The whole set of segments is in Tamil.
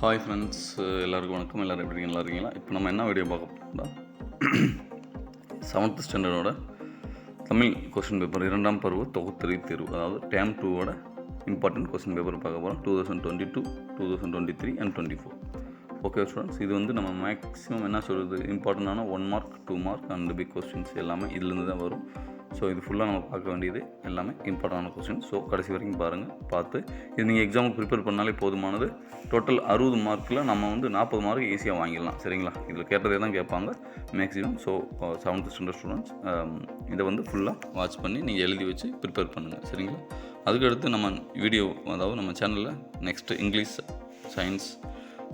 ஹாய் ஃப்ரெண்ட்ஸ் uh, எல்லாருக்கும் வணக்கம். எல்லோரும் எப்படி நல்லா இருக்கீங்களா? இப்போ நம்ம என்ன வீடியோ பார்க்க போகிறோம்னா செவன்த் ஸ்டாண்டர்டோட தமிழ் கொஸ்டின் பேப்பர் இரண்டாம் பருவ தொகுத்தறி தேர்வு அதாவது டேம் டூவோட இம்பார்ட்டன்ட் கொஸ்டின் பேப்பர் பார்க்க போகிறோம் two thousand twenty two two thousand twenty three and twenty four okay students இது வந்து நம்ம மேக்ஸிமம் என்ன சொல்கிறது இம்பார்ட்டண்டான one mark two mark and big questions எல்லாமே இதுலேருந்து தான் வரும். ஸோ இது ஃபுல்லாக நம்ம பார்க்க வேண்டியது எல்லாமே இம்பார்ட்டண்டான கொஸ்டின் ஸோ கடைசி வரைக்கும் பாருங்கள் பார்த்து. இது நீங்கள் எக்ஸாமுக்கு ப்ரிப்பேர் பண்ணாலே போதுமானது. டோட்டல் அறுபது மார்க்கில் நம்ம வந்து நாற்பது மார்க் ஈஸியாக வாங்கிடலாம். சரிங்களா? இதில் கேட்டதே தான் கேட்பாங்க. Maximum so seventh standard students இதை வந்து ஃபுல்லாக வாட்ச் பண்ணி நீங்கள் எழுதி வச்சு ப்ரிப்பேர் பண்ணுங்கள் சரிங்களா? அதுக்கடுத்து நம்ம வீடியோ அதாவது நம்ம சேனலில் next English science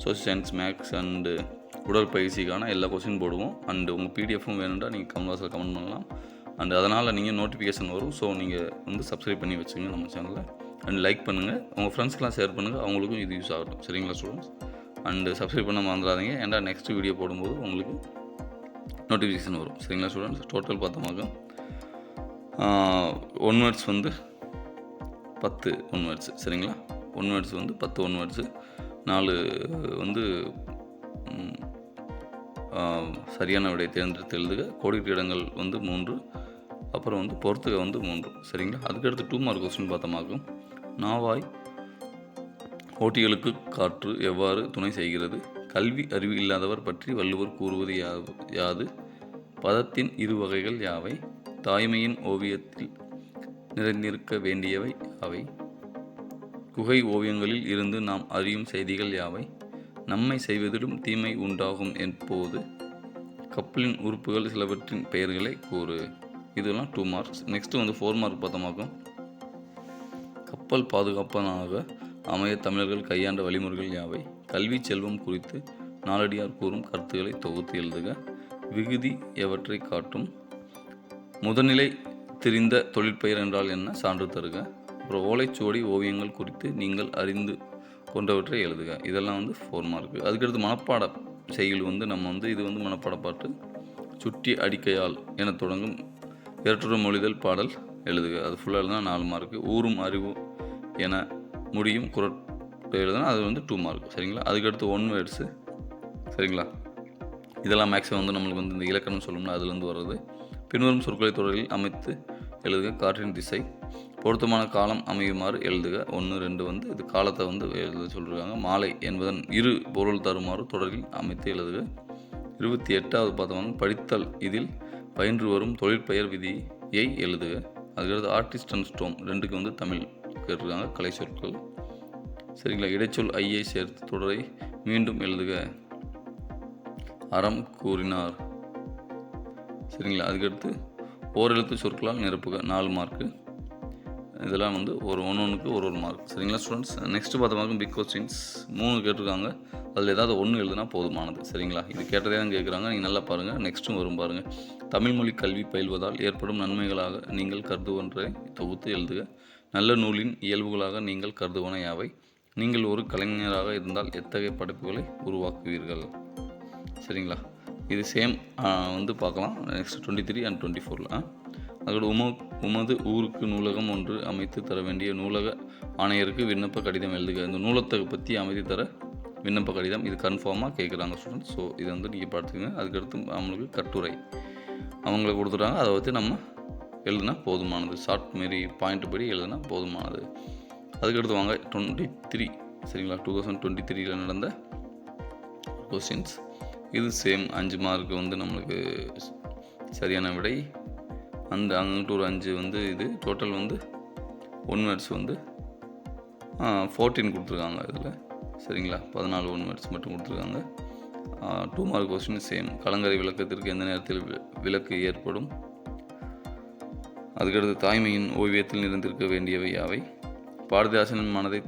social science maths and உடற்பயிற்சிக்கான எல்லா கொஸ்டின் போடுவோம். அண்டு உங்கள் பிடிஎஃப்பும் வேணும்டா நீங்கள் கமெண்ட் கமெண்ட் பண்ணலாம். அண்ட் அதனால் நீங்கள் நோட்டிஃபிகேஷன் வரும். ஸோ நீங்கள் வந்து சப்ஸ்கிரைப் பண்ணி வச்சுங்க நம்ம சேனலில் அண்ட் லைக் பண்ணுங்கள் உங்கள் ஃப்ரெண்ட்ஸ்க்கெலாம் ஷேர் பண்ணுங்கள் அவங்களுக்கும் இது யூஸ் ஆகட்டும். சரிங்களா ஸ்டூடெண்ட்ஸ் அண்டு சப்ஸ்கிரைப் பண்ண மறந்துடாதீங்க ஏன்டா நெக்ஸ்ட் வீடியோ போடும்போது உங்களுக்கு நோட்டிஃபிகேஷன் வரும். சரிங்களா ஸ்டூடெண்ட்ஸ் டோட்டல் பார்த்தோமாக்க ஒன் வேர்ட்ஸ் வந்து பத்து ஒன் வேர்ட்ஸ் சரிங்களா? ஒன் வேர்ட்ஸ் வந்து பத்து ஒன் வேர்ட்ஸு நாலு வந்து சரியான விடை தேர்ந்தெடுத்து எழுதுக. கோடிட்டு இடங்கள் வந்து மூன்று. அப்புறம் வந்து பொறுத்துக வந்து மூன்று. சரிங்களா? அதுக்கடுத்து டூ மார்க் கொஸ்டின் பார்த்தோமாக்கும். நாவாய் ஓட்டிகளுக்கு காற்று எவ்வாறு துணை செய்கிறது? கல்வி அறிவு இல்லாதவர் பற்றி வள்ளுவர் கூறுவது யா- யாது? பதத்தின் இரு வகைகள் யாவை? தாய்மையின் ஓவியத்தில் நிறைந்திருக்க வேண்டியவை அவை குகை ஓவியங்களில் இருந்து நாம் அறியும் செய்திகள் யாவை? நம்மை செய்வதிலும் தீமை உண்டாகும் என்போது கப்பலின் உறுப்புகள் சிலவற்றின் பெயர்களை கூறு. இதெல்லாம் டூ மார்க்ஸ் நெக்ஸ்ட்டு வந்து ஃபோர் மார்க் பார்த்தோமாக்கும் கப்பல் பாதுகாப்பனாக அமைய தமிழர்கள் கையாண்ட வழிமுறைகள் யாவை? கல்வி செல்வம் குறித்து நாலடியார் கூறும் கருத்துக்களை தொகுத்து எழுதுக. விகுதி எவற்றை காட்டும்? முதல்நிலை தெரிந்த தொழிற்பெயர் என்றால் என்ன? சான்று தருக. அப்புறம் ஓலைச்சுவடி ஓவியங்கள் குறித்து நீங்கள் அறிந்து கொண்டவற்றை எழுதுக. இதெல்லாம் வந்து ஃபோர் மார்க்கு அதுக்கடுத்து மனப்பாட செயல் வந்து நம்ம வந்து இது வந்து மனப்பாட பாட்டு சுட்டி அடிக்கையால் என தொடங்கும் இரட்டுற மொழிதல் பாடல் எழுதுக. அது ஃபுல்லாக எழுதுனா நாலு மார்க்கு ஊரும் அறிவும் என முடியும் குரட்டு எழுதுனா அது வந்து டூ மார்க் சரிங்களா? அதுக்கடுத்து ஒன் வேர்ட்ஸு சரிங்களா? இதெல்லாம் மேக்ஸிமம் வந்து நம்மளுக்கு வந்து இந்த இலக்கணம் சொல்லணும்னா அதுலேருந்து வர்றது. பின்வரும் சொற்களை தொடரில் அமைத்து எழுதுக. காற்றின் திசை. பொருத்தமான காலம் அமையுமாறு எழுதுக. ஒன்று ரெண்டு வந்து இது காலத்தை வந்து எழுத சொல்லியிருக்காங்க மாலை என்பதன் இரு பொருள் தருமாறு தொடரில் அமைத்து எழுதுக. இருபத்தி எட்டாவது பார்த்தவங்க படித்தல் இதில் பயின்று வரும் தொழிற்பெயர் விதியை எழுதுக அதுக்கடுத்து ஆர்டிஸ்ட் அண்ட் ஸ்டோம் ரெண்டுக்கு வந்து தமிழ் கேட்டிருக்காங்க கலை சொற்கள். சரிங்களா? இடைச்சொல் ஐயை சேர்த்து தொடரை மீண்டும் எழுதுக. அறம் கூறினார். சரிங்களா? அதுக்கடுத்து ஓரெழுத்து சொற்களால் நிரப்புக. நாலு மார்க்கு இதெல்லாம் வந்து ஒரு ஒன்று ஒன்றுக்கு ஒரு ஒரு மார்க் சரிங்களா ஸ்டூடெண்ட்ஸ் நெக்ஸ்ட் பார்த்த மார்க்கும் பிக் கொஸ்டின்ஸ் மூணு கேட்டிருக்காங்க. அதில் ஏதாவது ஒன்று எழுதுனா போதுமானது. சரிங்களா? இது கேட்டதே தான் கேட்குறாங்க நீங்கள் நல்லா பாருங்கள் நெக்ஸ்ட்டும் வரும் பாருங்கள் தமிழ் மொழி கல்வி பயில்வதால் ஏற்படும் நன்மைகளாக நீங்கள் கருதுவன்றை தொகுத்து எழுதுக. நல்ல நூலின் இயல்புகளாக நீங்கள் கருதுவன யாவை? நீங்கள் ஒரு கலைஞராக இருந்தால் எத்தகைய படைப்புகளை உருவாக்குவீர்கள்? சரிங்களா? இது சேம் வந்து பார்க்கலாம். Next twenty three and twenty ஃபோரில் அதோட உம உமது ஊருக்கு நூலகம் ஒன்று அமைத்து தர வேண்டிய நூலக ஆணையருக்கு விண்ணப்ப கடிதம் எழுதுக. இந்த நூலத்தை பற்றி அமைத்து தர விண்ணப்ப கடிதம். இது கன்ஃபார்மாக கேட்குறாங்க ஸ்டூடெண்ட்ஸ் ஸோ இதை வந்து நீங்கள் பார்த்துக்கோங்க. அதுக்கடுத்து அவங்களுக்கு கட்டுரை. அவங்களுக்கு கொடுத்துட்டாங்க. அதை வச்சு நம்ம எழுதுனா போதுமானது. ஷார்ட் மாரி பாயிண்ட் படி எழுதுனா போதுமானது. அதுக்கடுத்து வாங்க டுவெண்ட்டி த்ரீ சரிங்களா? டூ தௌசண்ட் டுவெண்ட்டி த்ரீயில் நடந்த கொஸ்டின்ஸ் இது சேம் அஞ்சு மார்க் வந்து நம்மளுக்கு சரியான விடை அந்த அங்கிட்டு ஒரு அஞ்சு வந்து இது டோட்டல் வந்து ஒன் வேர்ட்ஸ் வந்து ஃபோர்டீன் கொடுத்துருக்காங்க இதில். சரிங்களா? பதினாலு ஒன் வேர்ட்ஸ் மட்டும் கொடுத்துருக்காங்க. டூ மார்க் கொஸ்டின் சேம் கலங்கரை விளக்கத்திற்கு எந்த நேரத்தில் விளக்கு ஏற்படும்? அதுக்கடுத்து தாய்மையின் ஓவியத்தில் நிறைந்திருக்க வேண்டியவை யாவை? பாரதிதாசனின் மனதை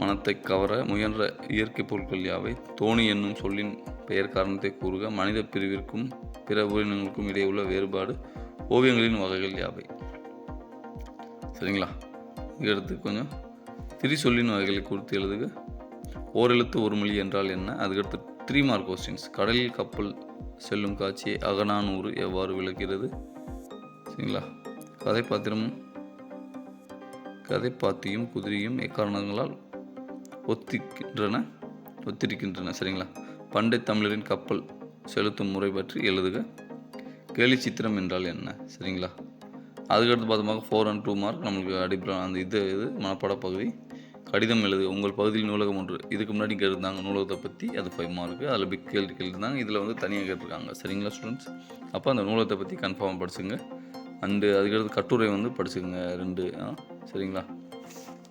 மனத்தை கவர முயன்ற இயற்கை பொருட்கள் யாவை? தோணி என்னும் சொல்லின் பெயர் காரணத்தை கூறுக. மனித பிரிவிற்கும் பிற உயிரினங்களுக்கும் இடையே உள்ள வேறுபாடு ஓவியங்களின் வகைகள் யாவை? சரிங்களா? எடுத்து கொஞ்சம் திரி சொல்லின் வகைகளை குறித்து எழுதுக. ஓரெழுத்து ஒரு மொழி என்றால் என்ன? அதுக்கடுத்து த்ரீ மார்க் கொஸ்டின்ஸ் கடலில் கப்பல் செல்லும் காட்சியை அகநானூறு எவ்வாறு விளக்கிறது? சரிங்களா? கதைப்பாத்திரமும் கதைப்பாத்தியும் குதிரையும் எக்காரணங்களால் ஒத்திக்கின்றன? ஒத்திருக்கின்றன. சரிங்களா? பண்டை தமிழரின் கப்பல் செலுத்தும் முறை பற்றி எழுதுக. கேலி சித்திரம் என்றால் என்ன? சரிங்களா? அதுக்கடுத்து பார்த்தோம்னா ஃபோர் அண்ட் டூ மார்க் நம்மளுக்கு அடிப்படை அந்த இது இது மனப்பாட பகுதி. கடிதம் எழுது. உங்கள் பகுதியில் நூலகம் ஒன்று. இதுக்கு முன்னாடி கேட்டிருந்தாங்க நூலகத்தை பற்றி அது ஃபைவ் மார்க்கு அதில் பிக் கேள்வி கேட்டிருந்தாங்க. இதில் வந்து தனியாக கேட்டிருக்காங்க. சரிங்களா ஸ்டூடெண்ட்ஸ் அப்போ அந்த நூலகத்தை பற்றி கன்ஃபார்ம் படிச்சுங்க. அண்டு அதுக்கடுத்து கட்டுரை வந்து படிச்சுங்க. ரெண்டு. ஆ, சரிங்களா?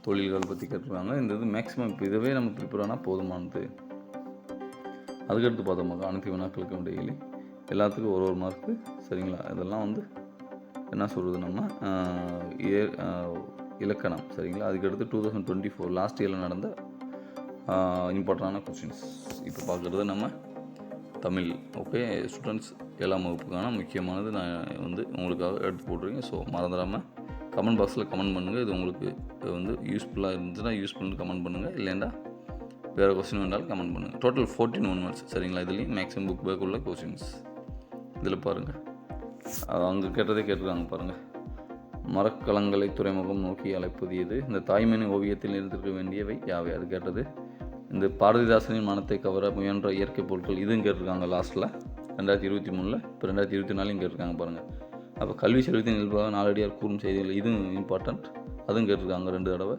தொழில்கள் பற்றி கேட்டிருக்காங்க. இந்த இது மேக்ஸிமம் இப்போ இதுவே நம்ம ப்ரிப்பேர் ஆனால் போதுமானது. அதுக்கடுத்து பார்த்தோம்னாக்கா அனைத்து வினாக்களுக்கும் இடையிலே எல்லாத்துக்கும் ஒரு ஒரு மார்க்கு சரிங்களா? இதெல்லாம் வந்து என்ன சொல்கிறது நம்ம? ஏ- இலக்கணம். சரிங்களா? அதுக்கடுத்து two thousand twenty four last இயரில் நடந்த இம்பார்ட்டண்டான கொஸ்டின்ஸ் இப்போ பார்க்குறது நம்ம தமிழ். ஓகே ஸ்டூடெண்ட்ஸ் ஏழாம் வகுப்புக்கான முக்கியமானது நான் வந்து உங்களுக்காக எடுத்து போட்டிருக்கேன். ஸோ மறந்துடாமல் கமெண்ட் பாக்ஸில் கமெண்ட் பண்ணுங்கள் இது உங்களுக்கு வந்து யூஸ்ஃபுல்லாக இருந்துச்சுன்னா யூஸ் கமெண்ட் பண்ணுங்கள் இல்லைண்டா வேறு கொஸ்டின் வேண்டாலும் கமெண்ட் பண்ணுங்கள் டோட்டல் ஃபோர்டீன் ஒன் மந்த்ஸ் சரிங்களா? இதுலேயும் மேக்ஸிமம் புக் பேக் உள்ள கொஸ்டின்ஸ் இதில் பாருங்கள் அங்கே கேட்டதே கேட்டிருக்காங்க பாருங்கள் மரக்கலங்களை துறைமுகம் நோக்கி அழைப்பது எது இந்த தாய்மணி ஓவியத்தில் இருந்திருக்க வேண்டியவை யாவை? அது கேட்டது. இந்த பாரதிதாசனின் மனத்தை கவர முயன்ற இயற்கை பொருட்கள் இதுவும் கேட்டிருக்காங்க லாஸ்ட்டில் ரெண்டாயிரத்தி இருபத்தி மூணில். இப்போ ரெண்டாயிரத்தி இருபத்தி நாலையும் கேட்டிருக்காங்க பாருங்கள் அப்போ கல்வி செலுத்தின் இயல்பாக நாளடியார் கூறும் செய்திகள் இதுவும் இம்பார்ட்டண்ட் அதுவும் கேட்டிருக்காங்க ரெண்டு தடவை.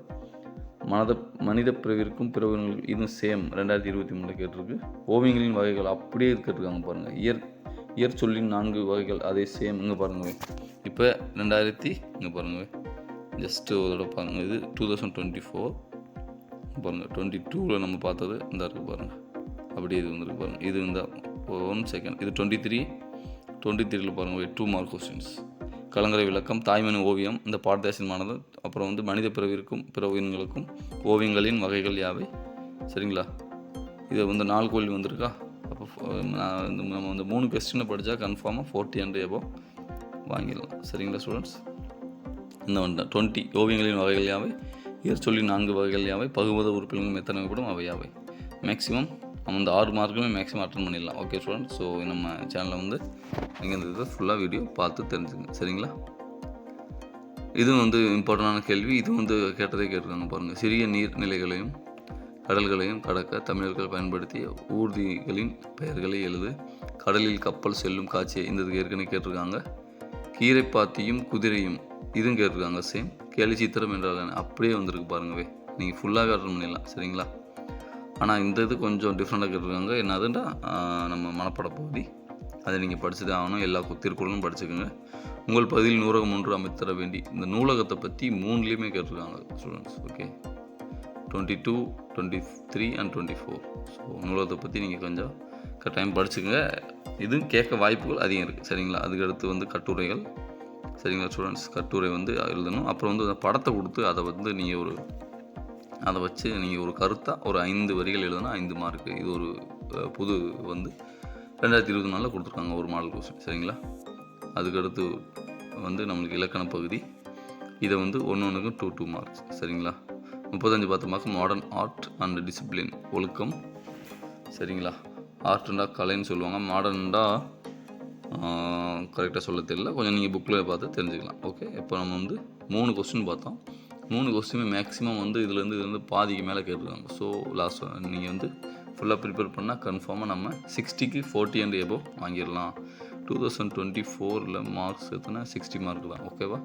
மனத மனித பிறவிற்கும் பிறவினர்கள் இதுவும் சேம் ரெண்டாயிரத்தி இருபத்தி மூணில் கேட்டிருக்கு. ஓவியங்களின் வகைகள் அப்படியே கேட்டிருக்காங்க பாருங்கள் இயற்கை இயற் சொல்லின் நான்கு வகைகள் அதே சேம் இங்கே பாருங்க இப்போ ரெண்டாயிரத்தி இங்கே பாருங்க ஜஸ்ட்டு ஒரு தடவை பாருங்க இது டூ தௌசண்ட் டுவெண்ட்டி ஃபோர் பாருங்கள் டுவெண்ட்டி டூவில் நம்ம பார்த்தது இந்த இருக்குது பாருங்கள் அப்படியே இது வந்துருக்கு பாருங்கள் இது இந்த ஒன் செகண்ட் இது டுவெண்ட்டி த்ரீ டுவெண்ட்டி த்ரீயில் பாருங்கள் டூ மார்க் கொஸ்டின்ஸ் கலங்கரை விளக்கம் தாய்மணி ஓவியம் இந்த பாடதேசமானது அப்புறம் வந்து மனித பிறவிற்கும் பிற உயிரினங்களுக்கும் ஓவியங்களின் வகைகள் யாவை? சரிங்களா? இது வந்து நாலு கோழி வந்திருக்கா? அப்போ நான் வந்து நம்ம வந்து மூணு கொஸ்டினை படித்தா கன்ஃபார்மாக ஃபோர்ட்டி அண்ட் எபோ வாங்கிடலாம். சரிங்களா ஸ்டூடெண்ட்ஸ் இந்த ஒன்று டுவெண்ட்டி ஓவியங்களின் வகைகள் யாவை? இயற் சொல்லி நான்கு வகைகள் யாவை? பகுபத உறுப்பினர்களும் எத்தனை கூடும் அவை யாவை? மேக்ஸிமம் நம்ம இந்த ஆறு மார்க்குமே மேக்ஸிமம் அட்டன் பண்ணிடலாம். ஓகே ஸ்டூடெண்ட் ஸோ நம்ம சேனலில் வந்து நீங்கள் இந்த இதை ஃபுல்லாக வீடியோ பார்த்து தெரிஞ்சுங்க. சரிங்களா? இது வந்து இம்பார்ட்டண்டான கேள்வி. இது வந்து கேட்டதே கேட்டிருக்காங்க பாருங்கள் சிறிய நீர்நிலைகளையும் கடல்களையும் கடக்க தமிழர்கள் பயன்படுத்திய ஊர்திகளின் பெயர்களை எழுது. கடலில் கப்பல் செல்லும் காட்சியை இந்த இதுக்கு ஏற்கனவே கேட்டிருக்காங்க. கீரைப்பாத்தியும் குதிரையும் இதுவும் கேட்டிருக்காங்க சேம் கேலி சித்திரம் என்றால் அப்படியே வந்திருக்கு பாருங்கவே நீங்கள் ஃபுல்லாகவே அட்டன் பண்ணிடலாம் சரிங்களா? ஆனால் இந்த இது கொஞ்சம் டிஃப்ரெண்ட்டாக கேட்டிருக்காங்க. என்னதுன்னா நம்ம மனப்பாட பகுதி அதை நீங்கள் படிச்சுதே ஆகணும். எல்லா திருக்குறளும் படிச்சுக்கோங்க. உங்கள் பகுதியில் நூலகம் ஒன்று அமைத்தர வேண்டி இந்த நூலகத்தை பற்றி மூணுலேயுமே கேட்டிருக்காங்க students okay twenty two twenty three and twenty four so நூலகத்தை பற்றி நீங்கள் கொஞ்சம் கட்டாயம் படிச்சுக்கோங்க. இதுவும் கேட்க வாய்ப்புகள் அதிகம் இருக்குது சரிங்களா? அதுக்கடுத்து வந்து கட்டுரைகள். சரிங்களா ஸ்டூடெண்ட்ஸ் கட்டுரை வந்து எழுதணும். அப்புறம் வந்து அந்த படத்தை கொடுத்து அதை வந்து நீங்கள் ஒரு அதை வச்சு நீங்கள் ஒரு கருத்தாக ஒரு ஐந்து வரிகள் எழுதுனா ஐந்து மார்க்கு இது ஒரு புது வந்து ரெண்டாயிரத்தி இருபத்தி நாலில் கொடுத்துருக்காங்க ஒரு மாடல் கொஸ்டின் சரிங்களா? அதுக்கடுத்து வந்து நம்மளுக்கு இலக்கண பகுதி. இதை வந்து ஒன்று ஒன்றுக்கும் டூ டூ மார்க்ஸ் சரிங்களா? முப்பத்தஞ்சு பத்து mark modern art and discipline ஒழுக்கம். சரிங்களா? ஆர்ட்ண்டா கலைன்னு சொல்லுவாங்க. மாடர்ன்டா கரெக்டாக சொல்ல தெரியல. கொஞ்சம் நீங்கள் புக்கில் பார்த்து தெரிஞ்சுக்கலாம். ஓகே இப்போ நம்ம வந்து மூணு கொஸ்டின் பார்த்தோம். மூணு கொஸ்டினுமே மேக்ஸிமம் வந்து இதுலேருந்து இது வந்து பாதிக்கு மேலே கேட்டிருக்காங்க. ஸோ லாஸ்ட் நீங்கள் வந்து ஃபுல்லாக ப்ரிப்பேர் பண்ணால் கன்ஃபார்மாக நம்ம சிக்ஸ்டிக்கு ஃபோர்ட்டி அண்ட் எபோ வாங்கிடலாம். டூ தௌசண்ட் டுவெண்ட்டி ஃபோரில் மார்க்ஸ் எத்தனை? சிக்ஸ்டி மார்க் தான். ஓகேவா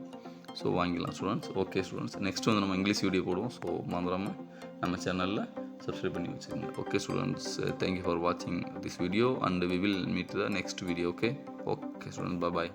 ஸோ வாங்கிக்கலாம் ஸ்டூடெண்ட்ஸ் ஓகே ஸ்டூடெண்ட்ஸ் நெக்ஸ்ட் வந்து நம்ம இங்கிலீஷ் வீடியோ போடுவோம். ஸோ மறந்துடாமல் நம்ம சேனலில் சப்ஸ்கிரைப் பண்ணி வச்சுக்கோங்க. Okay students thank you for வாட்சிங் this video and we will meet the next video okay okay student bye